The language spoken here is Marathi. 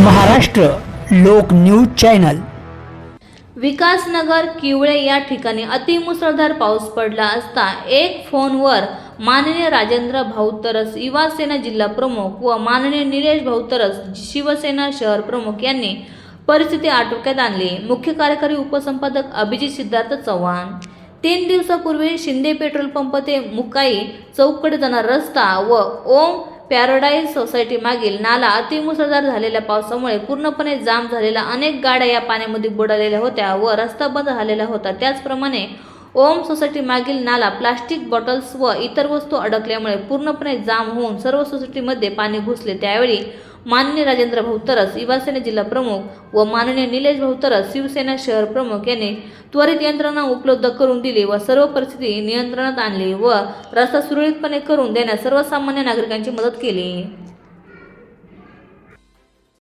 महाराष्ट्र लोक न्यूज चॅनल. विकासनगर किवळे या ठिकाणी अतिमुसळधार पाऊस पडला असता एक फोनवर माननीय राजेंद्र भाऊतरस युवासेना जिल्हा प्रमुख व माननीय निलेश भाऊतरस शिवसेना शहर प्रमुख यांनी परिस्थिती आटोक्यात आणली. मुख्य कार्यकारी उपसंपादक अभिजित सिद्धार्थ चव्हाण. तीन दिवसापूर्वी शिंदे पेट्रोल पंप ते मुकाई चौककडे जाणारा रस्ता व ओम पॅराडाईज सोसायटी मागील नाला अतिमुसळधार झालेल्या पावसामुळे पूर्णपणे जाम झालेल्या अनेक गाड्या या पाण्यामध्ये बुडालेल्या होत्या व रस्ता बंद झालेला होता. त्याचप्रमाणे ओम सोसायटी मागील नाला प्लास्टिक बॉटल्स व इतर वस्तू अडकल्यामुळे पूर्णपणे जाम होऊन सर्व सोसायटीमध्ये पाणी घुसले. त्यावेळी माननीय राजेंद्र भाऊतरस युवासेना जिल्हा प्रमुख व माननीय निलेश भाऊतरस शिवसेना शहर प्रमुख यांनी त्वरित यंत्रणा उपलब्ध करून दिली व सर्व परिस्थिती नियंत्रणात आणली व रस्ता सुरळीतपणे करून देण्यास सर्वसामान्य नागरिकांची मदत केली.